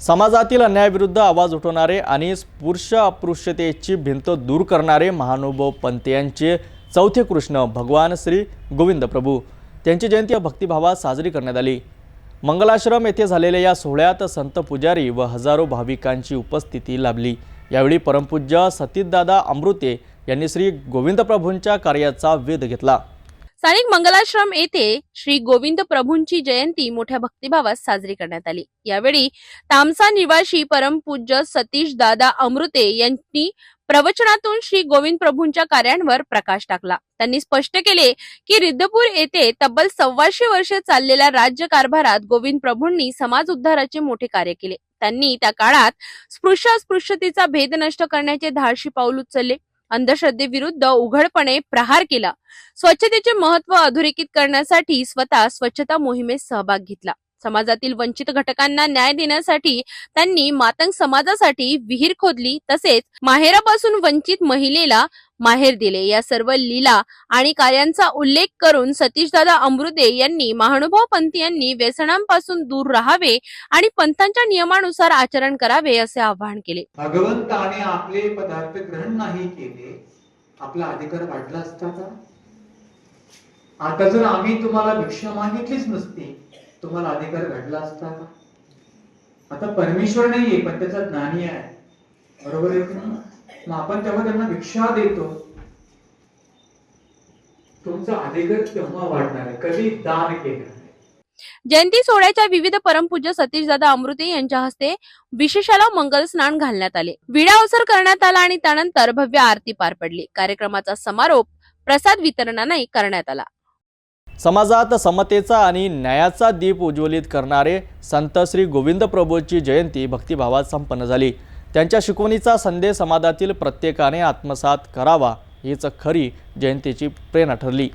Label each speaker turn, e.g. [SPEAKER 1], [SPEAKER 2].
[SPEAKER 1] समाजातील अन्यायाविरुद्ध आवाज उठवणारे आणि स्पृश्य अस्पृश्यतेची भिंत दूर करणारे महानुभव पंत यांचे चौथे कृष्ण भगवान श्री गोविंद प्रभू. त्यांची जयंती भक्तिभावात साजरी करण्यात आली. मंगलाश्रम येथे झालेल्या या सोहळ्यात संत पुजारी व हजारो भाविकांची उपस्थिती लाभली. यावेळी परमपूज्य सतीतदादा अमृते यांनी श्री गोविंद प्रभूंच्या कार्याचा वेध घेतला.
[SPEAKER 2] स्थानिक मंगलाश्रम येथे श्री गोविंद प्रभूंची जयंती मोठ्या भक्तिभावात साजरी करण्यात आली. यावेळी तामसा निवासी परमपूज्य सतीश दादा अमृते यांनी प्रवचनातून श्री गोविंद प्रभूंच्या कार्यांवर प्रकाश टाकला. त्यांनी स्पष्ट केले की रिद्धपूर येथे तब्बल सव्वाशे वर्ष चाललेल्या राज्य कारभारात गोविंद प्रभूंनी समाज उद्धाराचे मोठे कार्य केले. त्यांनी त्या काळात स्पृश्य अस्पृश्यतेचा भेद नष्ट करण्याचे धाडशी पाऊल उचलले. अंधश्रद्धेविरुद्ध उघडपणे प्रहार केला. स्वच्छतेचे महत्त्व अधोरेखित करण्यासाठी स्वतः स्वच्छता मोहिमेत सहभाग घेतला. समाजातील वंचित घटकांना न्याय देण्यासाठी त्यांनी मातंग समाजासाठी विहीर खोदली. तसेच माहेरापासून वंचित महिलेला माहेर दिले. या सर्व लीला आणि कार्यांचा उल्लेख करून सतीशदादा अमृते यांनी महानुभाव पंथी यांनी व्यसनांपासून दूर राहावे आणि पंथांच्या नियमानुसार आचरण करावे असे आवाहन केले.
[SPEAKER 3] भगवंताने आपले पदार्थ ग्रहण नाही केले आपला अधिकार वाढला असता का? आता जर आम्ही तुम्हाला भिक्षा मागितलीच नसती तुम्हाला अधिकार घडला असता का? आता परमेश्वर नाहीये पण त्याचा ज्ञानी आहे. बरोबर आहे की मग आपण तेव्हा त्यांना भिक्षा देतो. तुमचा अधिकार तेव्हा वाढणार आहे. कधी दान केलं
[SPEAKER 2] जयंती सोहळ्याच्या विविध परमपूज्य सतीशदादा अमृते यांच्या हस्ते विशेषाला मंगल स्नान घालण्यात आले. विडा अवसर करण्यात आला आणि त्यानंतर भव्य आरती पार पडली. कार्यक्रमाचा समारोप प्रसाद वितरणाने करण्यात आला.
[SPEAKER 1] समाजात समतेचा आणि न्यायाचा दीप उज्ज्वलित करणारे संत श्री गोविंद प्रभूची जयंती भक्तिभावात संपन्न झाली. त्यांच्या शिकवणीचा संदेश समाजातील प्रत्येकाने आत्मसात करावा हीच खरी जयंतीची प्रेरणा ठरली.